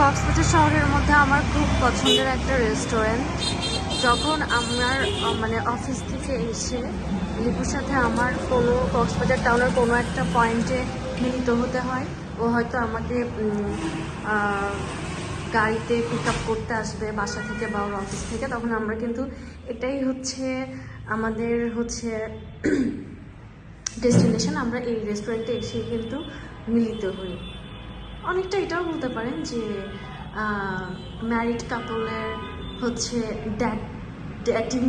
কক্সবাজার শহরের মধ্যে আমার খুব পছন্দের একটা রেস্টুরেন্ট যখন আমার মানে অফিস থেকে এসে লিপুর সাথে আমার কোনো কক্সবাজার টাউনের কোনো একটা পয়েন্টে মিলিত হতে হয়, ও হয়তো আমাকে গাড়িতে পিক আপ করতে আসবে বাসা থেকে বা ওর অফিস থেকে। তখন আমরা কিন্তু এটাই হচ্ছে আমাদের হচ্ছে ডেস্টিনেশন আমরা এই রেস্টুরেন্টে এসে কিন্তু মিলিত হই। অনেকটা এটাও বলতে পারেন যে ম্যারিড কাপলের হচ্ছে ড্যাট ডেটিং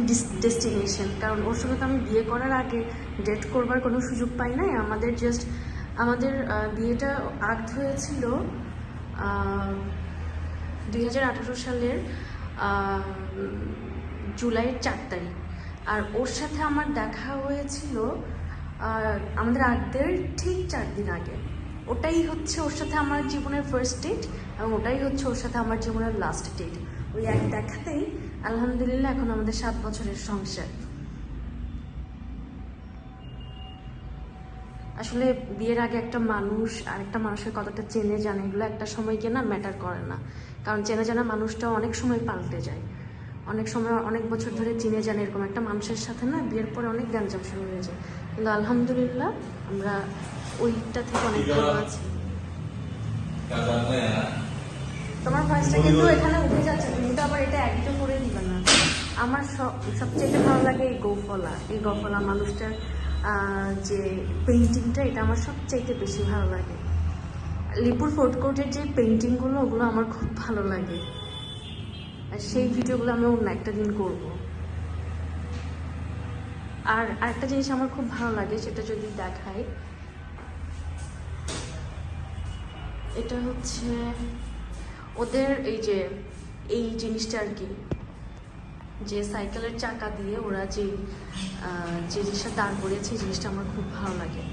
ডেস্টিনেশন কারণ ওর সঙ্গে তো আমি বিয়ে করার আগে ডেট করবার কোনো সুযোগ পাই নাই। আমাদের জাস্ট আমাদের বিয়েটা আর্ট হয়েছিল দুই হাজার আঠারো সালের জুলাইয়ের চার তারিখ। আর ওর সাথে আমার দেখা হয়েছিল আমাদের আগদের ঠিক চার দিন আগে। ওটাই হচ্ছে ওর সাথে আমার জীবনের ফার্স্ট ডেট এবং ওটাই হচ্ছে ওর সাথে আমার জীবনের লাস্ট ডেট ওই এক দেখাতেই, আলহামদুলিল্লাহ, এখন আমাদের সাত বছরের সংসার। আসলে বিয়ের আগে একটা মানুষ আর একটা মানুষের কতটা চেনে জানে, এগুলো একটা সময় গিয়ে না ম্যাটার করে না। কারণ চেনা জানা মানুষটা অনেক সময় পাল্টে যায়। অনেক সময়, অনেক বছর ধরে চিনে জানে এরকম একটা মানুষের সাথে না বিয়ের পরে অনেক গ্যাঞ্জাম শুরু হয়ে যায়। কিন্তু আলহামদুলিল্লাহ, আমরা ওইটা থেকে অনেক ভালো আছি। তোমার ভয়েসটা কিন্তু এখানে উঠে যাচ্ছে তুমি তো আবার এটা একটু করে দিবে না। আমার সব সবচেয়ে ভালো লাগে এই গোফলা এই গোফলা মানুষটার যে পেন্টিংটা এটা আমার সবচাইতে বেশি ভালো লাগে। লিপুর ফোর্ট কোর্টের যে পেন্টিংগুলো ওগুলো আমার খুব ভালো লাগে। আর সেই ভিডিওগুলো আমি অন্য একটা দিন করব। আর আরেকটা জিনিস আমার খুব ভালো লাগে সেটা যদি দেখাই এটা হচ্ছে ওদের এই যে, এই জিনিসটা আর কি, যে সাইকেলের চাকা দিয়ে ওরা যে যে জিনিসটা দাঁড় করেছে এই জিনিসটা আমার খুব ভালো লাগে।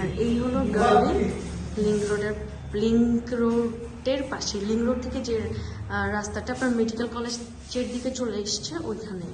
আর এই হলো গার্লিং লিঙ্ক রোডের লিঙ্ক রোডের পাশে, লিঙ্ক রোড থেকে যে রাস্তাটা আপনার মেডিকেল কলেজের দিকে চলে এসছে, ওইখানে।